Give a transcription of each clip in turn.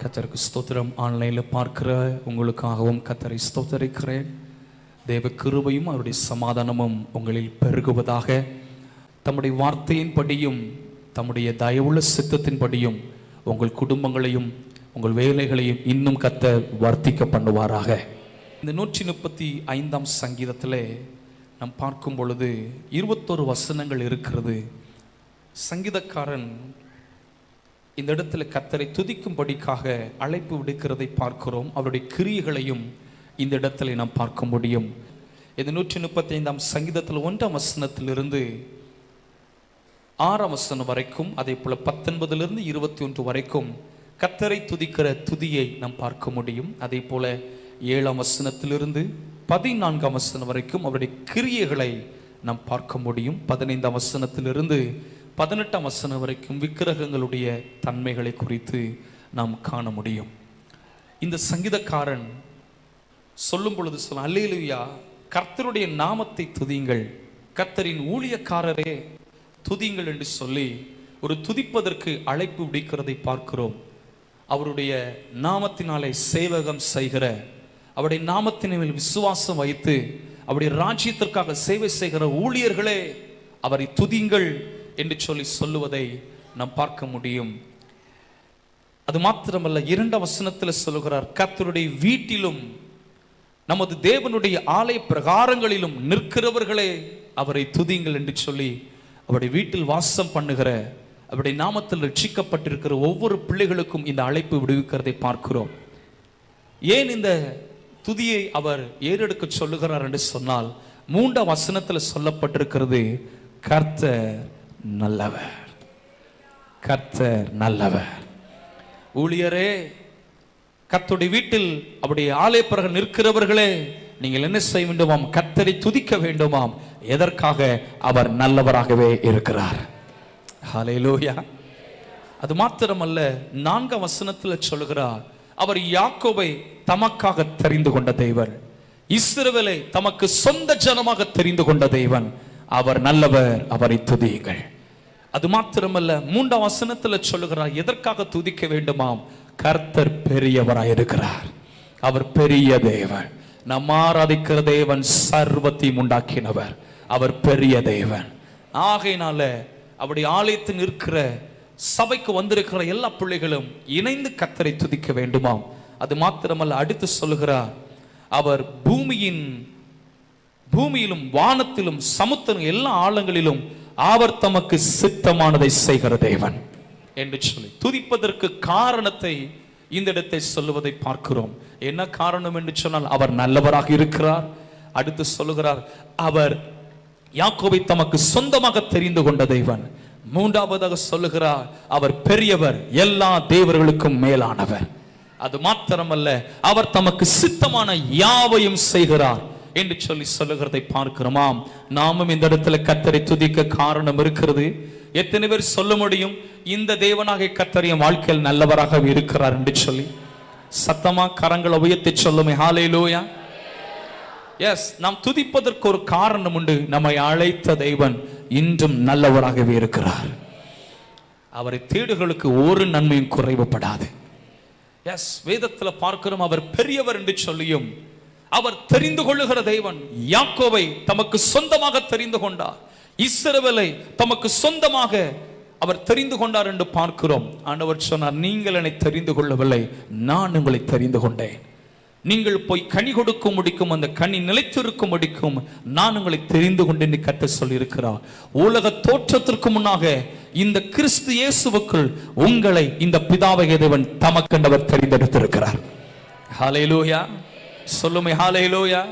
கத்தருக்கு ஸ்தோத்திரம். ஆன்லைனில் பார்க்கிற உங்களுக்காகவும் கத்தரை ஸ்தோத்தரிக்கிறேன். தேவ கிருபையும் அவருடைய சமாதானமும் உங்களில் பெருகுவதாக. தம்முடைய வார்த்தையின்படியும் தம்முடைய தயவுள்ள சித்தத்தின்படியும் உங்கள் குடும்பங்களையும் உங்கள் வேலைகளையும் இன்னும் கத்த வர்த்திக்க பண்ணுவாராக. இந்த நூற்றி முப்பத்தி ஐந்தாம் சங்கீதத்தில் நாம் பார்க்கும் பொழுது இருபத்தோரு வசனங்கள் இருக்கிறது. சங்கீதக்காரன் இந்த இடத்துல கத்தரை துதிக்கும்படிக்காக அழைப்பு விடுக்கிறதை பார்க்கிறோம். அவருடைய கிரியைகளையும் இந்த இடத்துல நாம் பார்க்க முடியும். இந்த நூற்றி முப்பத்தி ஐந்தாம் சங்கீதத்தில் ஒன்றாம் வசனத்திலிருந்து ஆறாம் வசனம் வரைக்கும் அதே போல பத்தொன்பதிலிருந்து இருபத்தி ஒன்று வரைக்கும் கத்தரை துதிக்கிற துதியை நாம் பார்க்க முடியும். அதே போல ஏழாம் வசனத்திலிருந்து பதினான்காம் வசனம் வரைக்கும் அவருடைய கிரியைகளை நாம் பார்க்க முடியும். பதினைந்தாம் வசனத்திலிருந்து பதினெட்டாம் வசனம் வரைக்கும் விக்கிரகங்களுடைய தன்மைகளை குறித்து நாம் காண முடியும். இந்த சங்கீதக்காரன் சொல்லும் பொழுது சொல்ல அல்லேலுயா கர்த்தருடைய நாமத்தை துதியுங்கள். கர்த்தரின் ஊழியக்காரரே துதியுங்கள் என்று சொல்லி ஒரு துதிப்பதற்கு அழைப்பு விடுக்கிறதை பார்க்கிறோம். அவருடைய நாமத்தினாலே சேவகம் செய்கிற அவருடைய நாமத்தின் மேல் விசுவாசம் வைத்து அவருடைய ராஜ்யத்திற்காக சேவை செய்கிற ஊழியர்களே அவரை துதிங்கள் என்று சொல்லி சொல்லுவதை நாம் பார்க்க முடியும். அது மாத்திரமல்ல இரண்டாம் வசனத்தில் சொல்லுகிறார் கர்த்தருடைய வீட்டிலும் நமது தேவனுடைய ஆலய பிரகாரங்களிலும் நிற்கிறவர்களே அவரை துதியுங்கள் என்று சொல்லி அவருடைய வீட்டில் வாசம் பண்ணுகிற அவருடைய நாமத்தில் ரட்சிக்கப்பட்டிருக்கிற ஒவ்வொரு பிள்ளைகளுக்கும் இந்த அழைப்பு விடுவிக்கிறதை பார்க்கிறோம். ஏன் இந்த துதியை அவர் ஏறெடுக்க சொல்லுகிறார் என்று சொன்னால் மூன்றாம் வசனத்தில் சொல்லப்பட்டிருக்கிறது கர்த்தர் நல்லவர். கர்த்தர் நல்லவர். ஊழியரே கர்த்தருடைய வீட்டில் அப்படி ஆலயப்பிறகு நிற்கிறவர்களே நீங்கள் என்ன செய்ய வேண்டுமாம்? கர்த்தரை துதிக்க வேண்டுமாம்? எதற்காக? அவர் நல்லவராகவே இருக்கிறார். ஹalleluya. அது மாத்திரமல்ல நான்கு வசனத்தில் சொல்கிறார் அவர் யாக்கோவை தமக்காக தெரிந்து கொண்ட தேவன். இஸ்ரவேலை தமக்கு சொந்த ஜனமாக தெரிந்து கொண்ட தேவன். அவர் நல்லவர் அவரை துதியுங்கள். அது மாத்திரமல்ல மூன்றாம் வசனத்துல சொல்லுகிறார் எதற்காக துதிக்க வேண்டுமாம்? கர்த்தர் பெரியவராய் இருக்கிறார். அவர் பெரிய தேவன். நம்ம ஆராதிக்கிற தேவன் சர்வத்தையும் உண்டாக்கினவர். அவர் பெரிய தேவன். ஆகையினால அவருடைய ஆலயத்தில் நிற்கிற சபைக்கு வந்திருக்கிற எல்லா பிள்ளைகளும் இணைந்து கத்தரை துதிக்க வேண்டுமாம். அது மாத்திரமல்ல அடுத்து சொல்லுகிறார் அவர் பூமியின் பூமியிலும் வானத்திலும் சமுத்திரம் எல்லா ஆழங்களிலும் அவர் தமக்கு சித்தமானதை செய்கிற தேவன். என்று சொல்லி துதிப்பதற்கு காரணத்தை இந்த இடத்தை சொல்லுவதை பார்க்கிறோம். என்ன காரணம் என்று சொன்னால் அவர் நல்லவராக இருக்கிறார். அடுத்து சொல்லுகிறார் அவர் யாக்கோவை தமக்கு சொந்தமாக தெரிந்து கொண்ட தெய்வன் மூன்றாவதாக சொல்லுகிறார் அவர் பெரியவர் எல்லா தேவர்களுக்கும் மேலானவர். அது மாத்திரமல்ல அவர் தமக்கு சித்தமான யாவையும் செய்கிறார். என்று சொல்லி சொல்லுகிறதை பார்க்கிறோமாம். நாமும் இந்த இடத்துல கத்தரை துதிக்க காரணம் இருக்கிறது. எத்தனை பேர் சொல்ல முடியும்? இந்த தேவனாக கத்தர் வாழ்க்கையில் நல்லவராக இருக்கிறார் என்று சொல்லி. சத்தமா கரங்களை உயர்த்தி சொல்லுமே. ஹாலேலூயா எஸ் நாம் துதிப்பதற்கு ஒரு காரணம் உண்டு. நம்மை அழைத்த தெய்வன் இன்றும் நல்லவராகவே இருக்கிறார். அவரை தேடுகளுக்கு ஒரு நன்மையும் குறைவுபடாது. எஸ் வேதத்தில் பார்க்கிறோம் அவர் பெரியவர் என்று சொல்லியும் அவர் தெரிந்து கொள்ளுகிற தெய்வன் யாக்கோவை தமக்கு சொந்தமாக தெரிந்து கொண்டார். இஸ்ரவேலை தமக்கு சொந்தமாக அவர் தெரிந்து கொண்டார் என்று பார்க்கிறோம். ஆண்டவர் சொன்னார் நீங்கள் என்னை தெரிந்து கொள்ளவில்லை நான் உங்களை தெரிந்து கொண்டேன். நீங்கள் போய் கனி கொடுக்க முடிக்கும் அந்த கனி நிலைத்திருக்கும் முடிக்கும் நான் உங்களை தெரிந்து கொண்டேன் கத்த சொல்லியிருக்கிறார். உலக தோற்றத்திற்கு முன்னாக இந்த கிறிஸ்து இயேசுவுக்குள் உங்களை இந்த பிதாவை தேவன் தமக்கண்டவர் தெரிந்தெடுத்திருக்கிறார். ஹalleluya. சொல்லுமே ஹாலையிலோயா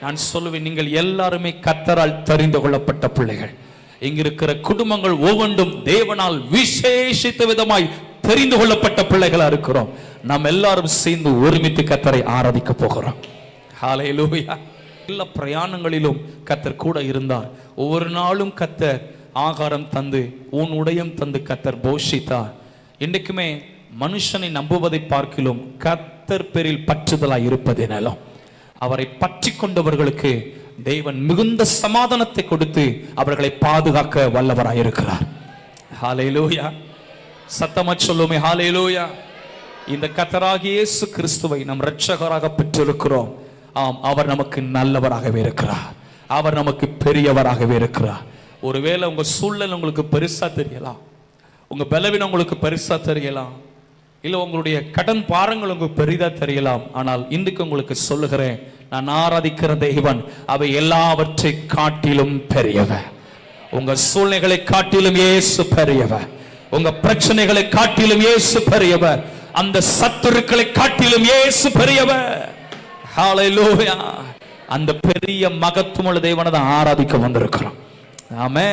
நான் சொல்லுவேன் நீங்கள் எல்லாருமே கத்தரால் தெரிந்து கொள்ளப்பட்ட பிள்ளைகள். இங்கிருக்கிற குடும்பங்கள் ஒவ்வொன்றும் தேவனால் விசேஷித்த விதமாய் தெரிந்து கொள்ளப்பட்ட பிள்ளைகளா இருக்கிறோம். நாம் எல்லாரும் சேர்ந்து ஒருமித்து கத்தரை ஆராதிக்க போகிறோம். ஹாலையிலோயா எல்லா பிரயாணங்களிலும் கத்தர் கூட இருந்தார். ஒவ்வொரு நாளும் கத்தர் ஆகாரம் தந்து உன் உடையம் தந்து கத்தர் போஷித்தார். என்றைக்குமே மனுஷனை நம்புவதை பார்க்கிலும் கத் கர்த்தர் பேரில் பற்றுதலாய் இருப்பதினாலும் அவரை பற்றி கொண்டவர்களுக்கு தேவன் மிகுந்த சமாதானத்தை கொடுத்து அவர்களை பாதுகாக்க வல்லவராய் இருக்கிறார். ஹalleluya சத்தமா சொல்லுமே ஹalleluya இந்த கத்தராகிய இயேசு கிறிஸ்துவை நம் ரட்சகராக பெற்றிருக்கிறோம். ஆம் அவர் நமக்கு நல்லவராகவே இருக்கிறார். அவர் நமக்கு பெரியவராகவே இருக்கிறார். ஒருவேளை உங்க சூழ்நிலை உங்களுக்கு பெருசா தெரியலாம். உங்க பலவீனம் உங்களுக்கு பெருசா தெரியலாம். இல்லை உங்களுடைய கடன் பாரங்கள் உங்களுக்கு பெரிதா தெரியலாம். ஆனால் இன்றைக்கு உங்களுக்கு சொல்லுகிறேன் நான் ஆராதிக்கிற தெய்வன் அவை எல்லாவற்றை காட்டிலும் பெரியவ. உங்க சூழ்நிலைகளை காட்டிலும் ஏசு பெரியவர் உங்க பிரச்சனைகளை காட்டிலும் ஏசு பெரியவர் அந்த சத்துருக்களை காட்டிலும் ஏசு பெரியவர் அந்த பெரிய மகத்துவமுள்ள தெய்வனை தான் ஆராதிக்க வந்திருக்கிறோம். ஆமே